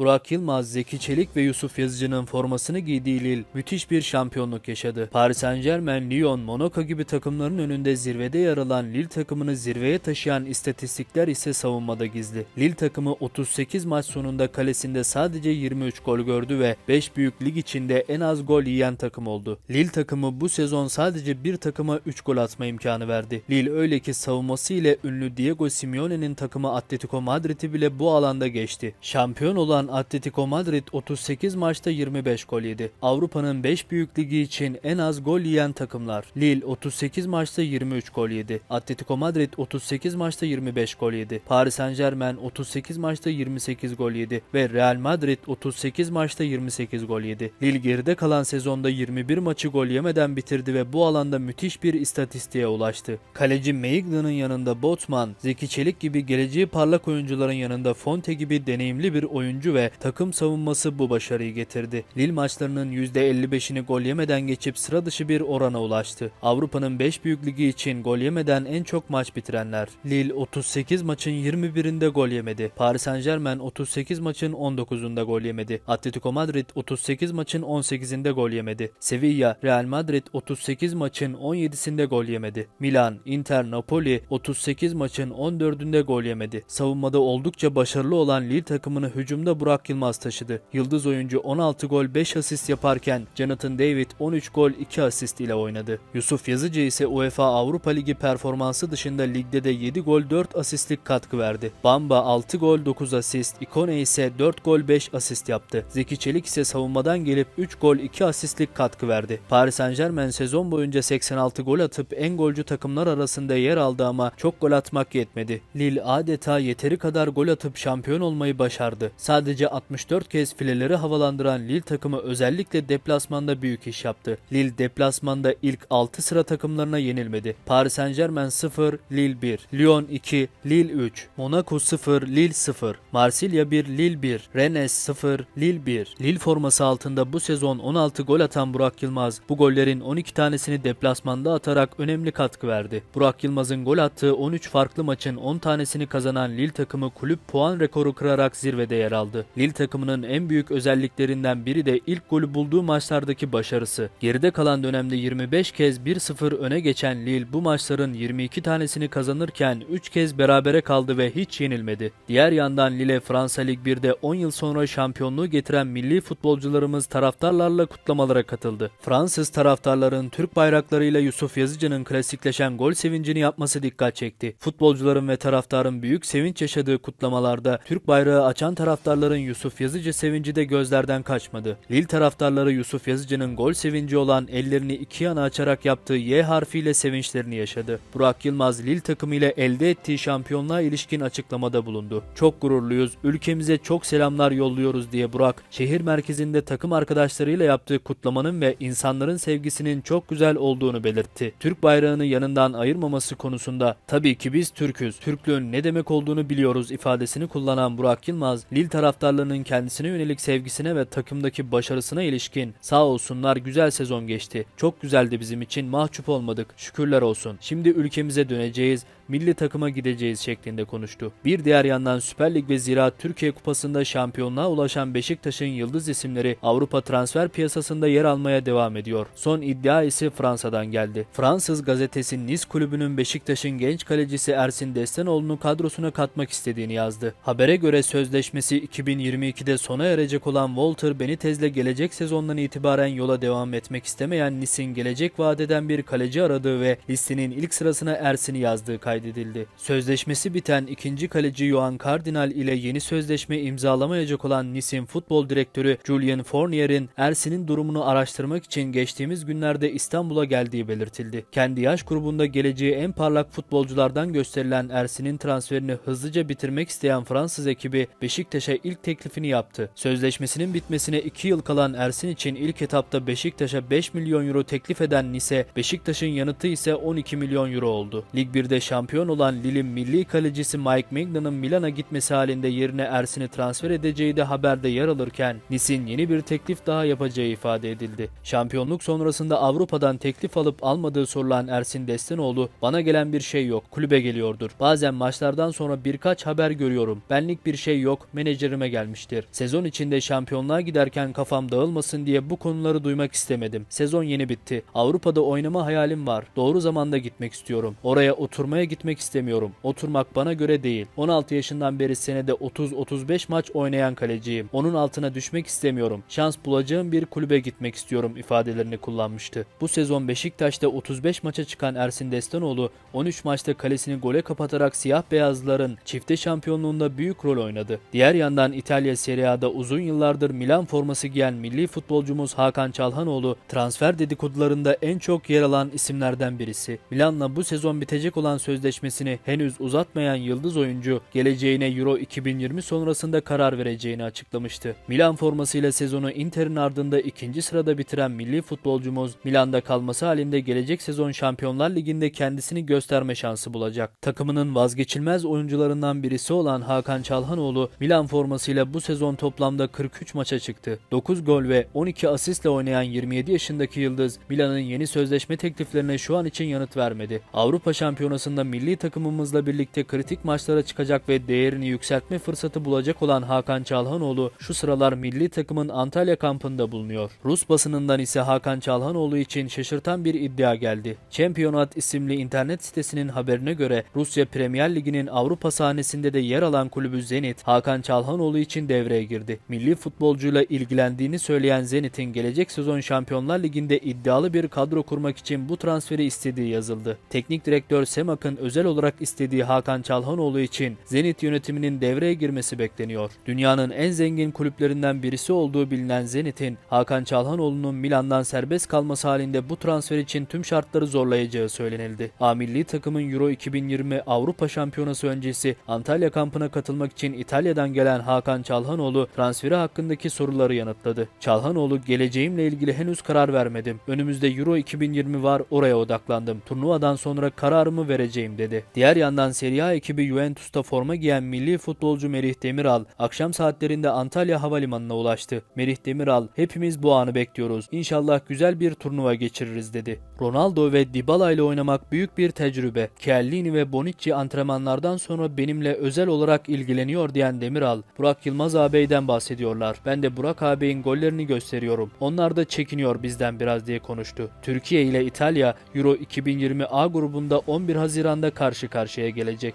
Burak Yılmaz, Zeki Çelik ve Yusuf Yazıcı'nın formasını giydiği Lille müthiş bir şampiyonluk yaşadı. Paris Saint Germain, Lyon, Monaco gibi takımların önünde zirvede yer alan Lille takımını zirveye taşıyan istatistikler ise savunmada gizli. Lille takımı 38 maç sonunda kalesinde sadece 23 gol gördü ve 5 büyük lig içinde en az gol yiyen takım oldu. Lille takımı bu sezon sadece bir takıma 3 gol atma imkanı verdi. Lille öyle ki savunması ile ünlü Diego Simeone'nin takımı Atletico Madrid'i bile bu alanda geçti. Şampiyon olan Atletico Madrid 38 maçta 25 gol yedi. Avrupa'nın 5 büyük ligi için en az gol yiyen takımlar. Lille 38 maçta 23 gol yedi. Atletico Madrid 38 maçta 25 gol yedi. Paris Saint Germain 38 maçta 28 gol yedi ve Real Madrid 38 maçta 28 gol yedi. Lille geride kalan sezonda 21 maçı gol yemeden bitirdi ve bu alanda müthiş bir istatistiğe ulaştı. Kaleci Maiglan'ın yanında Botman, Zeki Çelik gibi geleceği parlak oyuncuların yanında Fonte gibi deneyimli bir oyuncu ve takım savunması bu başarıyı getirdi. Lille maçlarının %55'ini gol yemeden geçip sıra dışı bir orana ulaştı. Avrupa'nın 5 büyük ligi için gol yemeden en çok maç bitirenler. Lille 38 maçın 21'inde gol yemedi. Paris Saint Germain 38 maçın 19'unda gol yemedi. Atletico Madrid 38 maçın 18'inde gol yemedi. Sevilla, Real Madrid 38 maçın 17'sinde gol yemedi. Milan, Inter, Napoli 38 maçın 14'ünde gol yemedi. Savunmada oldukça başarılı olan Lille takımını hücumda Burak Yılmaz taşıdı. Yıldız oyuncu 16 gol 5 asist yaparken Jonathan David 13 gol 2 asist ile oynadı. Yusuf Yazıcı ise UEFA Avrupa Ligi performansı dışında ligde de 7 gol 4 asistlik katkı verdi. Bamba 6 gol 9 asist, Ikone ise 4 gol 5 asist yaptı. Zeki Çelik ise savunmadan gelip 3 gol 2 asistlik katkı verdi. Paris Saint Germain sezon boyunca 86 gol atıp en golcü takımlar arasında yer aldı ama çok gol atmak yetmedi. Lille adeta yeteri kadar gol atıp şampiyon olmayı başardı. Sadece 64 kez fileleri havalandıran Lille takımı özellikle deplasmanda büyük iş yaptı. Lille deplasmanda ilk 6 sıra takımlarına yenilmedi. Paris Saint Germain 0, Lille 1, Lyon 2, Lille 3, Monaco 0, Lille 0, Marsilya 1, Lille 1, Rennes 0, Lille 1. Lille forması altında bu sezon 16 gol atan Burak Yılmaz bu gollerin 12 tanesini deplasmanda atarak önemli katkı verdi. Burak Yılmaz'ın gol attığı 13 farklı maçın 10 tanesini kazanan Lille takımı kulüp puan rekoru kırarak zirvede yer aldı. Lille takımının en büyük özelliklerinden biri de ilk golü bulduğu maçlardaki başarısı. Geride kalan dönemde 25 kez 1-0 öne geçen Lille bu maçların 22 tanesini kazanırken 3 kez berabere kaldı ve hiç yenilmedi. Diğer yandan Lille Fransa Lig 1'de 10 yıl sonra şampiyonluğu getiren milli futbolcularımız taraftarlarla kutlamalara katıldı. Fransız taraftarların Türk bayraklarıyla Yusuf Yazıcı'nın klasikleşen gol sevincini yapması dikkat çekti. Futbolcuların ve taraftarın büyük sevinç yaşadığı kutlamalarda Türk bayrağı açan taraftarların Yusuf Yazıcı sevinci de gözlerden kaçmadı. Lille taraftarları Yusuf Yazıcı'nın gol sevinci olan ellerini iki yana açarak yaptığı Y harfiyle sevinçlerini yaşadı. Burak Yılmaz Lille takımıyla elde ettiği şampiyonluğa ilişkin açıklamada bulundu. Çok gururluyuz, ülkemize çok selamlar yolluyoruz diye Burak, şehir merkezinde takım arkadaşlarıyla yaptığı kutlamanın ve insanların sevgisinin çok güzel olduğunu belirtti. Türk bayrağını yanından ayırmaması konusunda tabii ki biz Türk'üz, Türklüğün ne demek olduğunu biliyoruz ifadesini kullanan Burak Yılmaz, Lille taraftarlarının kendisine yönelik sevgisine ve takımdaki başarısına ilişkin sağ olsunlar güzel sezon geçti. Çok güzeldi bizim için mahcup olmadık. Şükürler olsun. Şimdi ülkemize döneceğiz milli takıma gideceğiz şeklinde konuştu. Bir diğer yandan Süper Lig ve Ziraat Türkiye Kupası'nda şampiyonluğa ulaşan Beşiktaş'ın yıldız isimleri Avrupa transfer piyasasında yer almaya devam ediyor. Son iddia ise Fransa'dan geldi. Fransız gazetesi Nice kulübünün Beşiktaş'ın genç kalecisi Ersin Destanoğlu'nu kadrosuna katmak istediğini yazdı. Habere göre sözleşmesi 2022'de sona erecek olan Walter Benitez'le gelecek sezondan itibaren yola devam etmek istemeyen Nice'in gelecek vadeden bir kaleci aradığı ve listenin ilk sırasına Ersin'i yazdığı kaydedildi. Sözleşmesi biten ikinci kaleci Johan Cardinal ile yeni sözleşme imzalamayacak olan Nice'in futbol direktörü Julien Fournier'in Ersin'in durumunu araştırmak için geçtiğimiz günlerde İstanbul'a geldiği belirtildi. Kendi yaş grubunda geleceği en parlak futbolculardan gösterilen Ersin'in transferini hızlıca bitirmek isteyen Fransız ekibi Beşiktaş'a ilk teklifini yaptı. Sözleşmesinin bitmesine 2 yıl kalan Ersin için ilk etapta Beşiktaş'a 5 milyon euro teklif eden Nice, Beşiktaş'ın yanıtı ise 12 milyon euro oldu. Lig 1'de şampiyon olan Lille'in milli kalecisi Mike Maignan Milan'a gitmesi halinde yerine Ersin'i transfer edeceği de haberde yer alırken Nice'in yeni bir teklif daha yapacağı ifade edildi. Şampiyonluk sonrasında Avrupa'dan teklif alıp almadığı sorulan Ersin Destanoğlu bana gelen bir şey yok kulübe geliyordur. Bazen maçlardan sonra birkaç haber görüyorum. Benlik bir şey yok menajerime gelmiştir. Sezon içinde şampiyonluğa giderken kafam dağılmasın diye bu konuları duymak istemedim. Sezon yeni bitti. Avrupa'da oynama hayalim var. Doğru zamanda gitmek istiyorum. Oraya oturmaya gitmek istemiyorum. Oturmak bana göre değil. 16 yaşından beri senede 30-35 maç oynayan kaleciyim. Onun altına düşmek istemiyorum. Şans bulacağım bir kulübe gitmek istiyorum ifadelerini kullanmıştı. Bu sezon Beşiktaş'ta 35 maça çıkan Ersin Destanoğlu 13 maçta kalesini gole kapatarak siyah beyazların çifte şampiyonluğunda büyük rol oynadı. Diğer yandan İtalya Serie A'da uzun yıllardır Milan forması giyen milli futbolcumuz Hakan Çalhanoğlu transfer dedikodularında en çok yer alan isimlerden birisi. Milan'la bu sezon bitecek olan sözleşmesini henüz uzatmayan yıldız oyuncu geleceğine Euro 2020 sonrasında karar vereceğini açıklamıştı. Milan formasıyla sezonu Inter'in ardında ikinci sırada bitiren milli futbolcumuz Milan'da kalması halinde gelecek sezon Şampiyonlar Ligi'nde kendisini gösterme şansı bulacak. Takımının vazgeçilmez oyuncularından birisi olan Hakan Çalhanoğlu Milan formasıyla bu sezon toplamda 43 maça çıktı. 9 gol ve 12 asistle oynayan 27 yaşındaki yıldız Milan'ın yeni sözleşme tekliflerine şu an için yanıt vermedi. Avrupa Şampiyonası'nda milli takımımızla birlikte kritik maçlara çıkacak ve değerini yükseltme fırsatı bulacak olan Hakan Çalhanoğlu şu sıralar milli takımın Antalya kampında bulunuyor. Rus basınından ise Hakan Çalhanoğlu için şaşırtan bir iddia geldi. Championat isimli internet sitesinin haberine göre Rusya Premier Ligi'nin Avrupa sahnesinde de yer alan kulübü Zenit, Hakan Çalhanoğlu için devreye girdi. Milli futbolcuyla ilgilendiğini söyleyen Zenit'in gelecek sezon Şampiyonlar Ligi'nde iddialı bir kadro kurmak için bu transferi istediği yazıldı. Teknik direktör Semak'ın özel olarak istediği Hakan Çalhanoğlu için Zenit yönetiminin devreye girmesi bekleniyor. Dünyanın en zengin kulüplerinden birisi olduğu bilinen Zenit'in Hakan Çalhanoğlu'nun Milan'dan serbest kalması halinde bu transfer için tüm şartları zorlayacağı söylenildi. A milli takımın Euro 2020 Avrupa Şampiyonası öncesi Antalya kampına katılmak için İtalya'dan gelen Hakan Çalhanoğlu transferi hakkındaki soruları yanıtladı. Çalhanoğlu geleceğimle ilgili henüz karar vermedim. Önümüzde Euro 2020 var oraya odaklandım. Turnuvadan sonra kararımı vereceğim dedi. Diğer yandan Serie A ekibi Juventus'ta forma giyen milli futbolcu Merih Demiral akşam saatlerinde Antalya Havalimanı'na ulaştı. Merih Demiral hepimiz bu anı bekliyoruz. İnşallah güzel bir turnuva geçiririz dedi. Ronaldo ve Dybala ile oynamak büyük bir tecrübe. Chiellini ve Bonucci antrenmanlardan sonra benimle özel olarak ilgileniyor diyen Demiral, Burak Yılmaz ağabeyden bahsediyorlar. Ben de Burak ağabeyin gollerini gösteriyorum. Onlar da çekiniyor bizden biraz diye konuştu. Türkiye ile İtalya Euro 2020 A grubunda 11 Haziran'da karşı karşıya gelecek.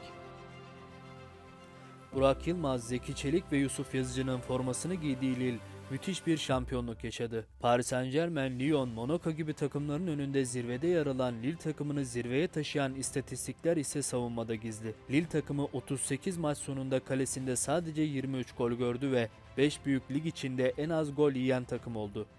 Burak Yılmaz, Zeki Çelik ve Yusuf Yazıcı'nın formasını giydiği Lille müthiş bir şampiyonluk yaşadı. Paris Saint Germain, Lyon, Monaco gibi takımların önünde zirvede yer alan Lille takımını zirveye taşıyan istatistikler ise savunmada gizli. Lille takımı 38 maç sonunda kalesinde sadece 23 gol gördü ve 5 büyük lig içinde en az gol yiyen takım oldu.